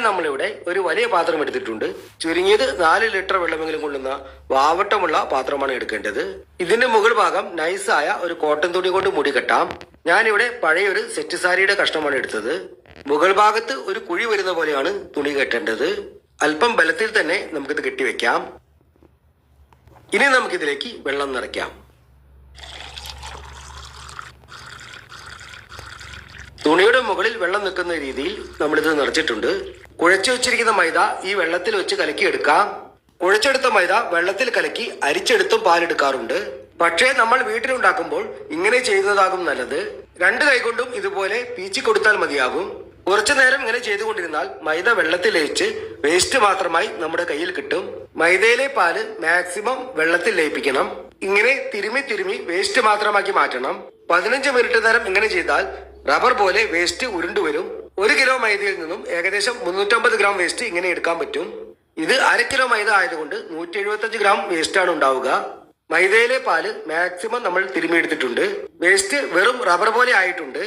നമ്മളിവിടെ ഒരു വലിയ പാത്രം എടുത്തിട്ടുണ്ട്. ചുരുങ്ങിയത് നാല് ലിറ്റർ വെള്ളമെങ്കിലും കൊള്ളുന്ന വാവട്ടമുള്ള പാത്രമാണ് എടുക്കേണ്ടത്. ഇതിന്റെ മുകൾ ഭാഗം നൈസായ ഒരു കോട്ടൺ തുണി കൊണ്ട് മുടി കെട്ടാം. ഞാനിവിടെ പഴയ ഒരു സെറ്റ് സാരിയുടെ കഷ്ണമാണ് എടുത്തത്. മുകൾ ഭാഗത്ത് ഒരു കുഴി വരുന്ന പോലെയാണ് തുണി കെട്ടേണ്ടത്. അല്പം ബലത്തിൽ തന്നെ നമുക്കിത് കെട്ടിവെക്കാം. ഇനി നമുക്കിതിലേക്ക് വെള്ളം നിറയ്ക്കാം. തുണിയുടെ മുകളിൽ വെള്ളം നിൽക്കുന്ന രീതിയിൽ നമ്മളിത് നിറച്ചിട്ടുണ്ട്. കുഴച്ചു വെച്ചിരിക്കുന്ന മൈദ ഈ വെള്ളത്തിൽ വെച്ച് കലക്കി എടുക്കാം. കുഴച്ചെടുത്ത മൈദ വെള്ളത്തിൽ കലക്കി അരിച്ചെടുത്തും പാലെടുക്കാറുണ്ട്. പക്ഷേ നമ്മൾ വീട്ടിലുണ്ടാക്കുമ്പോൾ ഇങ്ങനെ ചെയ്യുന്നതാകും നല്ലത്. രണ്ട് കൈകൊണ്ടും ഇതുപോലെ പീച്ചി കൊടുത്താൽ മതിയാകും. കുറച്ചു നേരം ഇങ്ങനെ ചെയ്തുകൊണ്ടിരുന്നാൽ മൈദ വെള്ളത്തിൽ ലയിച്ച് വേസ്റ്റ് മാത്രമായി നമ്മുടെ കയ്യിൽ കിട്ടും. മൈദയിലെ പാൽ മാക്സിമം വെള്ളത്തിൽ ലയിപ്പിക്കണം. ഇങ്ങനെ തിരുമി തിരുമി വേസ്റ്റ് മാത്രമാക്കി മാറ്റണം. പതിനഞ്ച് മിനിറ്റ് നേരം ഇങ്ങനെ ചെയ്താൽ റബ്ബർ പോലെ വേസ്റ്റ് ഉരുണ്ടുവരും. ഒരു കിലോ മൈദയിൽ നിന്നും ഏകദേശം മുന്നൂറ്റമ്പത് ഗ്രാം വേസ്റ്റ് ഇങ്ങനെ എടുക്കാൻ പറ്റും. ഇത് അര കിലോ മൈദ ആയതുകൊണ്ട് നൂറ്റി എഴുപത്തഞ്ച് ഗ്രാം വേസ്റ്റ് ആണ് ഉണ്ടാവുക. മൈദയിലെ പാൽ മാക്സിമം നമ്മൾ തിരുമിയെടുത്തിട്ടുണ്ട് വേസ്റ്റ് വെറും റബ്ബർ പോലെ ആയിട്ടുണ്ട്.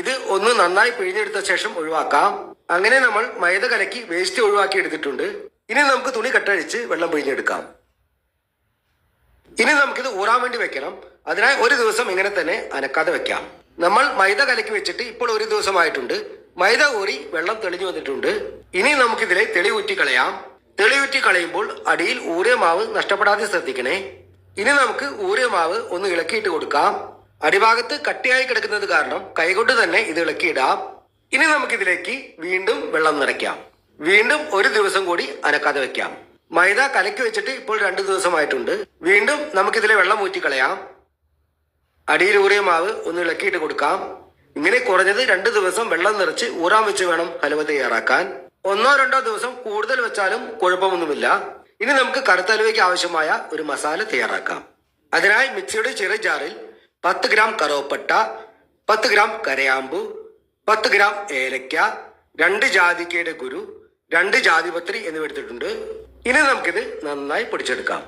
ഇത് ഒന്ന് നന്നായി പിഴിഞ്ഞെടുത്ത ശേഷം ഒഴിവാക്കാം. അങ്ങനെ നമ്മൾ മൈദ കലക്കി വേസ്റ്റ് ഒഴിവാക്കി എടുത്തിട്ടുണ്ട്. ഇനി നമുക്ക് തുണി കട്ടഴിച്ച് വെള്ളം പിഴിഞ്ഞെടുക്കാം. ഇനി നമുക്കിത് ഊറാൻ വേണ്ടി വെക്കണം. അതിനായി ഒരു ദിവസം ഇങ്ങനെ തന്നെ അനക്കാതെ വെക്കാം. നമ്മൾ മൈദ കലക്കി വെച്ചിട്ട് ഇപ്പോൾ ഒരു ദിവസമായിട്ടുണ്ട്. മൈദ ഊറി വെള്ളം തെളിഞ്ഞു വന്നിട്ടുണ്ട്. ഇനി നമുക്കിതിലെ തെളി കളയാം. തെളി കളയുമ്പോൾ അടിയിൽ ഊറിയ മാവ് നഷ്ടപ്പെടാതെ ശ്രദ്ധിക്കണേ. ഇനി നമുക്ക് ഊറിയ മാവ് ഒന്ന് ഇളക്കിയിട്ട് കൊടുക്കാം. അടിഭാഗത്ത് കട്ടിയായി കിടക്കുന്നത് കാരണം കൈകൊണ്ട് തന്നെ ഇത് ഇളക്കിയിടാം. ഇനി നമുക്കിതിലേക്ക് വീണ്ടും വെള്ളം നിറയ്ക്കാം. വീണ്ടും ഒരു ദിവസം കൂടി അനക്കാതെ വെക്കാം. മൈദ കലക്കി വെച്ചിട്ട് ഇപ്പോൾ രണ്ട് ദിവസമായിട്ടുണ്ട്. വീണ്ടും നമുക്കിതിലെ വെള്ളം ഊറ്റിക്കളയാം അടിയിൽ ഊറിയ മാവ് ഒന്ന് ഇളക്കിയിട്ട് കൊടുക്കാം. ഇങ്ങനെ കുറഞ്ഞത് രണ്ട് ദിവസം വെള്ളം നിറച്ച് ഊറാൻ വെച്ച് വേണം ഹലുവ തയ്യാറാക്കാൻ. ഒന്നോ രണ്ടോ ദിവസം കൂടുതൽ വെച്ചാലും കുഴപ്പമൊന്നുമില്ല. ഇനി നമുക്ക് കറുത്ത ഹലുവയ്ക്ക് ആവശ്യമായ ഒരു മസാല തയ്യാറാക്കാം. അതിനായി മിക്സിയുടെ ചെറിയ ജാറിൽ പത്ത് ഗ്രാം കറുവപ്പട്ട പത്ത് ഗ്രാം കരയാമ്പു പത്ത് ഗ്രാം ഏലക്ക രണ്ട് ജാതിക്കയുടെ കുരു രണ്ട് ജാതിപത്രി എന്നിവ എടുത്തിട്ടുണ്ട്. ഇനി നമുക്കിത് നന്നായി പൊടിച്ചെടുക്കാം.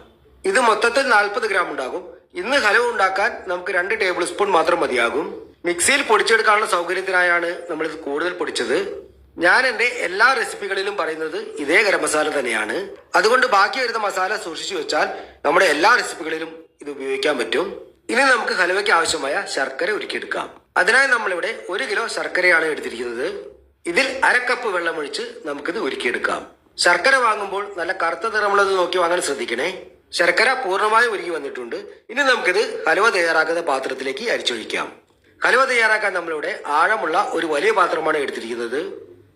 ഇത് മൊത്തത്തിൽ നാൽപ്പത് ഗ്രാം ഉണ്ടാകും. ഇന്ന് ഹലവ് ഉണ്ടാക്കാൻ നമുക്ക് രണ്ട് ടേബിൾ സ്പൂൺ മാത്രം മതിയാകും. മിക്സിയിൽ പൊടിച്ചെടുക്കാനുള്ള സൗകര്യത്തിനായാണ് നമ്മൾ ഇത് കൂടുതൽ പൊടിച്ചത്. ഞാൻ എന്റെ എല്ലാ റെസിപ്പികളിലും പറയുന്നത് ഇതേ ഗരം മസാല തന്നെയാണ്. അതുകൊണ്ട് ബാക്കി വരുന്ന മസാല സൂക്ഷിച്ചു വെച്ചാൽ നമ്മുടെ എല്ലാ റെസിപ്പികളിലും ഇത് ഉപയോഗിക്കാൻ പറ്റും. ഇനി നമുക്ക് ഹലുവയ്ക്ക് ആവശ്യമായ ശർക്കര ഉരുക്കിയെടുക്കാം. അതിനായി നമ്മളിവിടെ ഒരു കിലോ ശർക്കരയാണ് എടുത്തിരിക്കുന്നത്. ഇതിൽ അര കപ്പ് വെള്ളമൊഴിച്ച് നമുക്കിത് ഉരുക്കിയെടുക്കാം. ശർക്കര വാങ്ങുമ്പോൾ നല്ല കറുത്ത നിറമുള്ളത് നോക്കി വാങ്ങാൻ ശ്രദ്ധിക്കണേ. ശർക്കര പൂർണമായി ഒരുക്കി വന്നിട്ടുണ്ട്. ഇനി നമുക്കിത് ഹലുവ തയ്യാറാക്കുന്ന പാത്രത്തിലേക്ക് അരിച്ചൊഴിക്കാം. ഹലുവ തയ്യാറാക്കാൻ നമ്മളിവിടെ ആഴമുള്ള ഒരു വലിയ പാത്രമാണ് എടുത്തിരിക്കുന്നത്.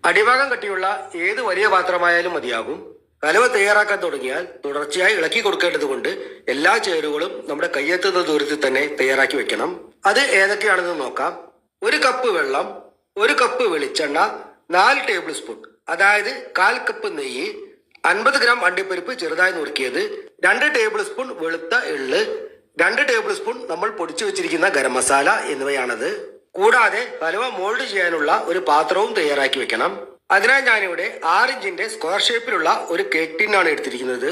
അടിഭാഗം കട്ടിയുള്ള ഏത് വലിയ പാത്രമായാലും മതിയാകും. കലവ തയ്യാറാക്കാൻ തുടങ്ങിയാൽ തുടർച്ചയായി ഇളക്കി കൊടുക്കേണ്ടതുകൊണ്ട് എല്ലാ ചേരുവകളും നമ്മുടെ കയ്യെത്തുന്ന ദൂരത്തിൽ തന്നെ തയ്യാറാക്കി വെക്കണം. അത് ഏതൊക്കെയാണെന്ന് നോക്കാം. ഒരു കപ്പ് വെള്ളം ഒരു കപ്പ് വെളിച്ചെണ്ണ നാല് ടേബിൾ സ്പൂൺ. അതായത് കാൽ കപ്പ് നെയ്യ് അൻപത് ഗ്രാം അണ്ടിപ്പരിപ്പ് ചെറുതായി നുറുക്കിയത് രണ്ട് ടേബിൾ സ്പൂൺ വെളുത്ത എള്ള് രണ്ട് ടേബിൾ സ്പൂൺ നമ്മൾ പൊടിച്ചു വെച്ചിരിക്കുന്ന ഗരം മസാല എന്നിവയാണത്. കൂടാതെ ഹലുവ മോൾഡ് ചെയ്യാനുള്ള ഒരു പാത്രവും തയ്യാറാക്കി വെക്കണം. അതിനായി ഞാനിവിടെ ആറ് ഇഞ്ചിന്റെ സ്ക്വയർ ഷേപ്പിലുള്ള ഒരു കേക്ക് ടിന്നാണ് എടുത്തിരിക്കുന്നത്.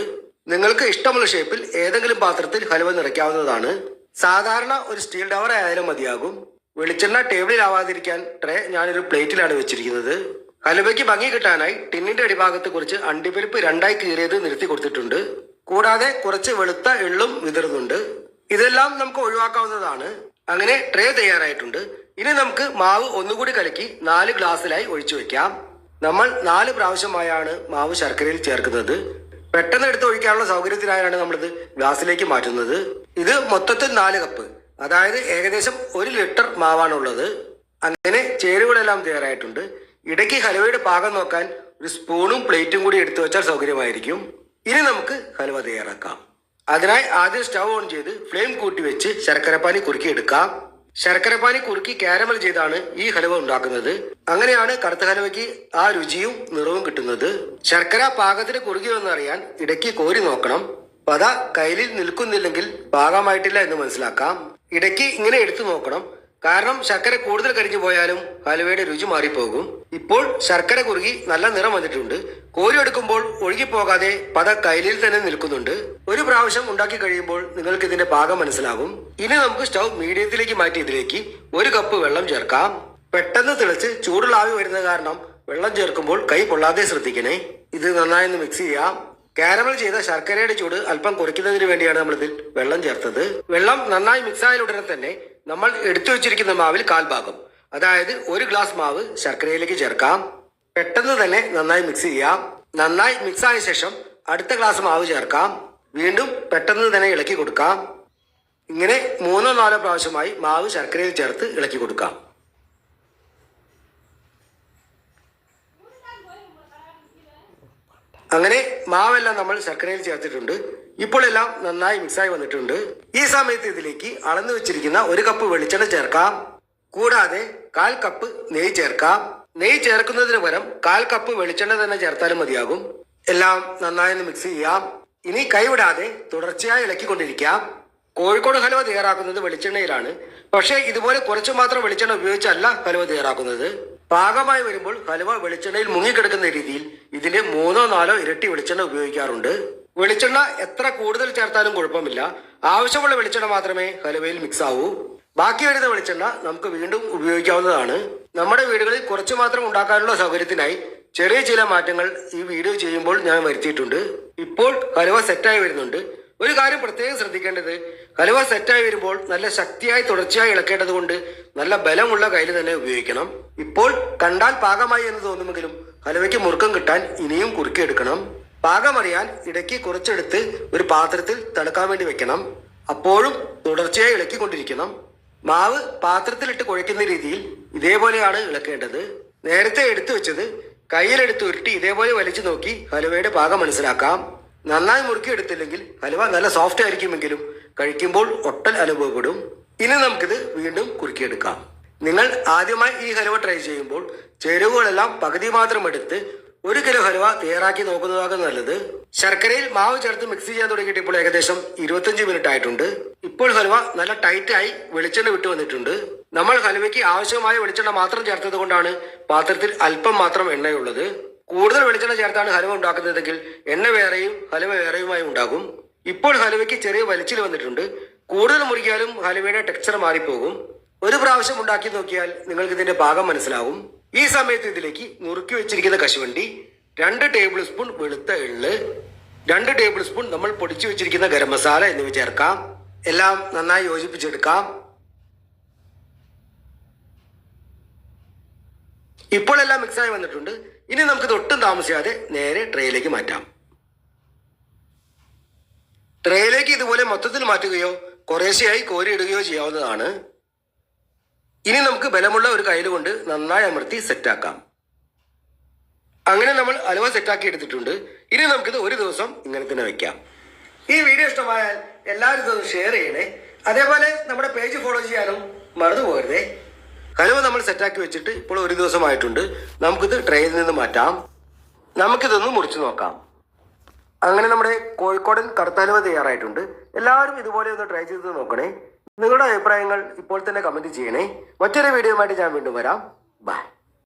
നിങ്ങൾക്ക് ഇഷ്ടമുള്ള ഷേപ്പിൽ ഏതെങ്കിലും പാത്രത്തിൽ ഹലുവ നിറയ്ക്കാവുന്നതാണ്. സാധാരണ ഒരു സ്റ്റീൽ ഡവർ ആയാലും മതിയാകും. വെളിച്ചെണ്ണ ടേബിളിലാവാതിരിക്കാൻ ട്രേ ഞാനൊരു പ്ലേറ്റിലാണ് വെച്ചിരിക്കുന്നത്. ഹലുവയ്ക്ക് ഭംഗി കിട്ടാനായി ടിന്നിന്റെ അടിഭാഗത്ത് കുറച്ച് അണ്ടിപ്പരിപ്പ് രണ്ടായി കീറിയത് നിരത്തി കൊടുത്തിട്ടുണ്ട്. കൂടാതെ കുറച്ച് വെളുത്ത എള്ളും വിതറുന്നുണ്ട്. ഇതെല്ലാം നമുക്ക് ഒഴിവാക്കാവുന്നതാണ്. അങ്ങനെ ട്രേ തയ്യാറായിട്ടുണ്ട്. ഇനി നമുക്ക് മാവ് ഒന്നുകൂടി കലക്കി നാല് ഗ്ലാസ്സിലായി ഒഴിച്ചു വെക്കാം. നമ്മൾ നാല് പ്രാവശ്യമായാണ് മാവ് ശർക്കരയിൽ ചേർക്കുന്നത്. പെട്ടെന്ന് എടുത്ത് ഒഴിക്കാനുള്ള സൗകര്യത്തിനായാണ് നമ്മളിത് ഗ്ലാസ്സിലേക്ക് മാറ്റുന്നത്. ഇത് മൊത്തത്തിൽ നാല് കപ്പ്. അതായത് ഏകദേശം ഒരു ലിറ്റർ മാവാണുള്ളത്. അങ്ങനെ ചേരുവകളെല്ലാം തയ്യാറായിട്ടുണ്ട്. ഇടയ്ക്ക് ഹലുവയുടെ പാകം നോക്കാൻ ഒരു സ്പൂണും പ്ലേറ്റും കൂടി എടുത്തു വെച്ചാൽ സൗകര്യമായിരിക്കും. ഇനി നമുക്ക് ഹലുവ തയ്യാറാക്കാം. അതിനായി ആദ്യം സ്റ്റൗ ഓൺ ചെയ്ത് ഫ്ലെയിം കൂട്ടി വെച്ച് ശർക്കരപ്പാനി കുറുക്കി എടുക്കാം ശർക്കരപ്പാനി കുറുക്കി കാരമൽ ചെയ്താണ് ഈ ഹലുവ ഉണ്ടാക്കുന്നത്. അങ്ങനെയാണ് കറുത്ത ഹലുവയ്ക്ക് ആ രുചിയും നിറവും കിട്ടുന്നത്. ശർക്കര പാകത്തിന് കുറുകിയോ എന്നറിയാൻ ഇടയ്ക്ക് കോരി നോക്കണം. പത കയ്യിൽ നിൽക്കുന്നില്ലെങ്കിൽ പാകമായിട്ടില്ല എന്ന് മനസ്സിലാക്കാം. ഇടയ്ക്ക് ഇങ്ങനെ എടുത്തു നോക്കണം. കാരണം ശർക്കര കൂടുതൽ കരിഞ്ഞു പോയാലും ഹലുവയുടെ രുചി മാറിപ്പോകും. ഇപ്പോൾ ശർക്കര കുറുകി നല്ല നിറം വന്നിട്ടുണ്ട്. കോരി എടുക്കുമ്പോൾ ഒഴുകിപ്പോകാതെ പത കയ്യിൽ തന്നെ നിൽക്കുന്നുണ്ട്. ഒരു പ്രാവശ്യം ഉണ്ടാക്കി കഴിയുമ്പോൾ നിങ്ങൾക്ക് ഇതിന്റെ പാകം മനസ്സിലാകും. ഇനി നമുക്ക് സ്റ്റൗ മീഡിയത്തിലേക്ക് മാറ്റി ഇതിലേക്ക് ഒരു കപ്പ് വെള്ളം ചേർക്കാം. പെട്ടെന്ന് തിളച്ച് ചൂടുള്ള ആവി വരുന്ന കാരണം വെള്ളം ചേർക്കുമ്പോൾ കൈ പൊള്ളാതെ ശ്രദ്ധിക്കണേ. ഇത് നന്നായി ഒന്ന് മിക്സ് ചെയ്യാം. കാരമൽ ചെയ്ത ശർക്കരയുടെ ചൂട് അല്പം കുറയ്ക്കുന്നതിന് വേണ്ടിയാണ് നമ്മൾ ഇതിൽ വെള്ളം ചേർത്തത്. വെള്ളം നന്നായി മിക്സ് ആയ ഉടനെ തന്നെ നമ്മൾ എടുത്തു വെച്ചിരിക്കുന്ന മാവിൽ കാൽഭാഗം. അതായത് ഒരു ഗ്ലാസ് മാവ് ശർക്കരയിലേക്ക് ചേർക്കാം. പെട്ടെന്ന് തന്നെ നന്നായി മിക്സ് ചെയ്യാം. നന്നായി മിക്സ് ആയ ശേഷം അടുത്ത ഗ്ലാസ് മാവ് ചേർക്കാം. വീണ്ടും പെട്ടെന്ന് തന്നെ ഇളക്കി കൊടുക്കാം. ഇങ്ങനെ മൂന്നോ നാലോ പ്രാവശ്യമായി മാവ് ശർക്കരയിൽ ചേർത്ത് ഇളക്കി കൊടുക്കാം. അങ്ങനെ മാവെല്ലാം നമ്മൾ ശർക്കരയിൽ ചേർത്തിട്ടുണ്ട്. ഇപ്പോൾ എല്ലാം നന്നായി മിക്സായി വന്നിട്ടുണ്ട്. ഈ സമയത്ത് ഇതിലേക്ക് അളന്നു വെച്ചിരിക്കുന്ന ഒരു കപ്പ് വെളിച്ചെണ്ണ ചേർക്കാം. കൂടാതെ കാൽ കപ്പ് നെയ്യ് ചേർക്കാം. നെയ്യ് ചേർക്കുന്നതിന് പകരം കാൽ കപ്പ് വെളിച്ചെണ്ണ തന്നെ ചേർത്താലും മതിയാകും. എല്ലാം നന്നായി മിക്സ് ചെയ്യാം. ഇനി കൈവിടാതെ തുടർച്ചയായി ഇളക്കിക്കൊണ്ടിരിക്കാം. കോഴിക്കോട് ഹലുവ തയ്യാറാക്കുന്നത് വെളിച്ചെണ്ണയിലാണ്. പക്ഷേ ഇതുപോലെ കുറച്ച് മാത്രം വെളിച്ചെണ്ണ ഉപയോഗിച്ചല്ല ഹലുവ തയ്യാറാക്കുന്നത്. പാകമായി വരുമ്പോൾ ഹലുവ വെളിച്ചെണ്ണയിൽ മുങ്ങിക്കിടക്കുന്ന രീതിയിൽ ഇതിന് മൂന്നോ നാലോ ഇരട്ടി വെളിച്ചെണ്ണ ഉപയോഗിക്കാറുണ്ട്. വെളിച്ചെണ്ണ എത്ര കൂടുതൽ ചേർത്താലും കുഴപ്പമില്ല. ആവശ്യമുള്ള വെളിച്ചെണ്ണ മാത്രമേ ഹലുവയിൽ മിക്സ് ആവൂ. ബാക്കി വരുന്ന വെളിച്ചെണ്ണ നമുക്ക് വീണ്ടും ഉപയോഗിക്കാവുന്നതാണ്. നമ്മുടെ വീടുകളിൽ കുറച്ച് മാത്രം ഉണ്ടാക്കാനുള്ള സൗകര്യത്തിനായി ചെറിയ ചില മാറ്റങ്ങൾ ഈ വീഡിയോ ചെയ്യുമ്പോൾ ഞാൻ വരുത്തിയിട്ടുണ്ട്. ഇപ്പോൾ ഹലുവ സെറ്റായി വരുന്നുണ്ട്. ഒരു കാര്യം പ്രത്യേകം ശ്രദ്ധിക്കേണ്ടത് കലുവ സെറ്റായി വരുമ്പോൾ നല്ല ശക്തിയായി തുടർച്ചയായി ഇളക്കേണ്ടത് കൊണ്ട് നല്ല ബലമുള്ള കയ്യിൽ തന്നെ ഉപയോഗിക്കണം. ഇപ്പോൾ കണ്ടാൽ പാകമായി എന്ന് തോന്നുമെങ്കിലും കലുവയ്ക്ക് മുറുക്കം കിട്ടാൻ ഇനിയും കുറുക്കിയെടുക്കണം. പാകമറിയാൻ ഇടയ്ക്ക് കുറച്ചെടുത്ത് ഒരു പാത്രത്തിൽ തണുക്കാൻ വേണ്ടി വെക്കണം. അപ്പോഴും തുടർച്ചയായി ഇളക്കിക്കൊണ്ടിരിക്കണം. മാവ് പാത്രത്തിലിട്ട് കുഴയ്ക്കുന്ന രീതിയിൽ ഇതേപോലെയാണ് ഇളക്കേണ്ടത്. നേരത്തെ എടുത്തു വെച്ചത് കയ്യിലെടുത്ത് ഉരുട്ടി ഇതേപോലെ വലിച്ചു നോക്കി ഹലുവയുടെ പാകം മനസ്സിലാക്കാം. നന്നായി മുറുക്കി എടുത്തില്ലെങ്കിൽ ഹലുവ നല്ല സോഫ്റ്റ് ആയിരിക്കുമെങ്കിലും കഴിക്കുമ്പോൾ ഒട്ടൽ അനുഭവപ്പെടും. ഇനി നമുക്കിത് വീണ്ടും കുറുക്കിയെടുക്കാം. നിങ്ങൾ ആദ്യമായി ഈ ഹലുവ ട്രൈ ചെയ്യുമ്പോൾ ചേരുവകളെല്ലാം പകുതി മാത്രം എടുത്ത് ഒരു കിലോ ഹലുവ തയ്യാറാക്കി നോക്കുന്നതാകും നല്ലത്. ശർക്കരയിൽ മാവ് ചേർത്ത് മിക്സ് ചെയ്യാൻ തുടങ്ങിയിട്ട് ഇപ്പോൾ ഏകദേശം ഇരുപത്തഞ്ച് മിനിറ്റ് ആയിട്ടുണ്ട്. ഇപ്പോൾ ഹലുവ നല്ല ടൈറ്റായി വെളിച്ചെണ്ണ വിട്ടു വന്നിട്ടുണ്ട്. നമ്മൾ ഹലുവയ്ക്ക് ആവശ്യമായ വെളിച്ചെണ്ണ മാത്രം ചേർത്തത് കൊണ്ടാണ് പാത്രത്തിൽ അല്പം മാത്രം എണ്ണയുള്ളത്. കൂടുതൽ വെളിച്ചെണ്ണ ചേർത്താണ് ഹലുവ ഉണ്ടാക്കുന്നതെങ്കിൽ എണ്ണ വേറെയും ഹലുവ വേറെയുമായി ഉണ്ടാകും. ഇപ്പോൾ ഹലുവയ്ക്ക് ചെറിയ വലിച്ചിൽ വന്നിട്ടുണ്ട്. കൂടുതൽ മുറിക്കാലും ഹലുവയുടെ ടെക്സ്ചർ മാറിപ്പോകും. ഒരു പ്രാവശ്യം ഉണ്ടാക്കി നോക്കിയാൽ നിങ്ങൾക്ക് ഇതിന്റെ ഭാഗം മനസ്സിലാവും ഈ സമയത്ത് ഇതിലേക്ക് നുറുക്കി വെച്ചിരിക്കുന്ന കശുവണ്ടി രണ്ട് ടേബിൾ സ്പൂൺ വെളുത്ത എള്ള് രണ്ട് ടേബിൾ സ്പൂൺ നമ്മൾ പൊടിച്ചു വെച്ചിരിക്കുന്ന ഗരം മസാല എന്നിവ ചേർക്കാം. എല്ലാം നന്നായി യോജിപ്പിച്ചെടുക്കാം. ഇപ്പോൾ എല്ലാം മിക്സായി വന്നിട്ടുണ്ട്. ഇനി നമുക്ക് ഒട്ടും താമസിയാതെ നേരെ ട്രേയിലേക്ക് മാറ്റാം. ട്രേയിലേക്ക് ഇതുപോലെ മൊത്തത്തിൽ മാറ്റുകയോ കുറേശ്ശെയായി കോരിയിടുകയോ ചെയ്യാവുന്നതാണ്. ഇനി നമുക്ക് ബലമുള്ള ഒരു കയ്യിൽ കൊണ്ട് നന്നായി അമർത്തി സെറ്റാക്കാം അങ്ങനെ നമ്മൾ അലുവ സെറ്റാക്കി എടുത്തിട്ടുണ്ട്. ഇനി നമുക്കിത് ഒരു ദിവസം ഇങ്ങനെ തന്നെ വെക്കാം. ഈ വീഡിയോ ഇഷ്ടമായാൽ എല്ലാവരും ഷെയർ ചെയ്യണേ. അതേപോലെ നമ്മുടെ പേജ് ഫോളോ ചെയ്യാനും മറന്നു പോകരുതേ ഹലുവ നമ്മൾ സെറ്റാക്കി വെച്ചിട്ട് ഇപ്പോൾ ഒരു ദിവസമായിട്ടുണ്ട്. നമുക്കിത് ട്രെയിൽ നിന്ന് മാറ്റാം. നമുക്കിതൊന്ന് മുറിച്ചു നോക്കാം. അങ്ങനെ നമ്മുടെ കോഴിക്കോടൻ കടത്താലുവ തയ്യാറായിട്ടുണ്ട്. എല്ലാവരും ഇതുപോലെ ഒന്ന് ട്രൈ ചെയ്ത് നോക്കണേ. നിങ്ങളുടെ അഭിപ്രായങ്ങൾ ഇപ്പോൾ തന്നെ കമന്റ് ചെയ്യണേ. മറ്റൊരു വീഡിയോയുമായിട്ട് ഞാൻ വീണ്ടും വരാം. ബൈ